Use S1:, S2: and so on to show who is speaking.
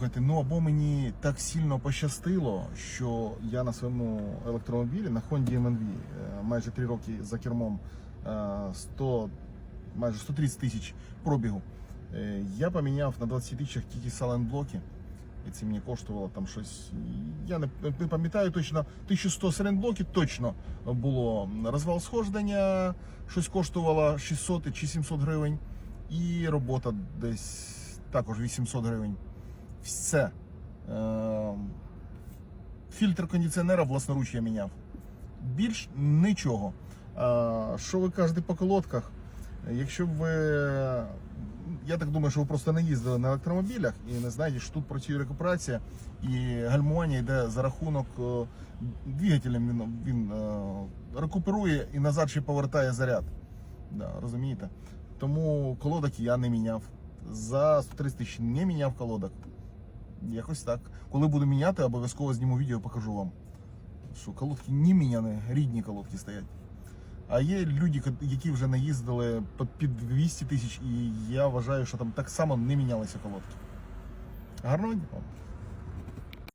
S1: Слухайте, ну або мені так сильно пощастило, що я на своєму електромобілі на Honda MNV е, майже 3 роки за кермом е, 100, майже 130 тисяч пробігу. Е, Я поміняв на 20 тисячах тільки саленблоки. І це мені коштувало там щось. Я не, не пам'ятаю точно, 1100 саленблоків точно було. Розвал схождення щось коштувало 600 чи 700 гривень. І робота десь також 800 гривень. Все. Е, Фільтр кондиціонера власноруч я міняв. Більш нічого. Е, Що ви кажете по колодках? Якщо ви. Я так думаю, що ви просто не їздили на електромобілях і не знаєте, що тут працює рекуперація і гальмування йде за рахунок е, двигателем. Він, він е, рекуперує і назад ще повертає заряд. Да, розумієте? Тому колодок я не міняв. За 130 тисяч не міняв колодок. Якось так. Коли буду міняти, обов'язково зніму відео покажу вам. Що колодки не міняні, рідні колодки стоять. А є люди, які вже наїздили під- під 200 тисяч, і я вважаю, що там так само не мінялися колодки. Гарного дня вам.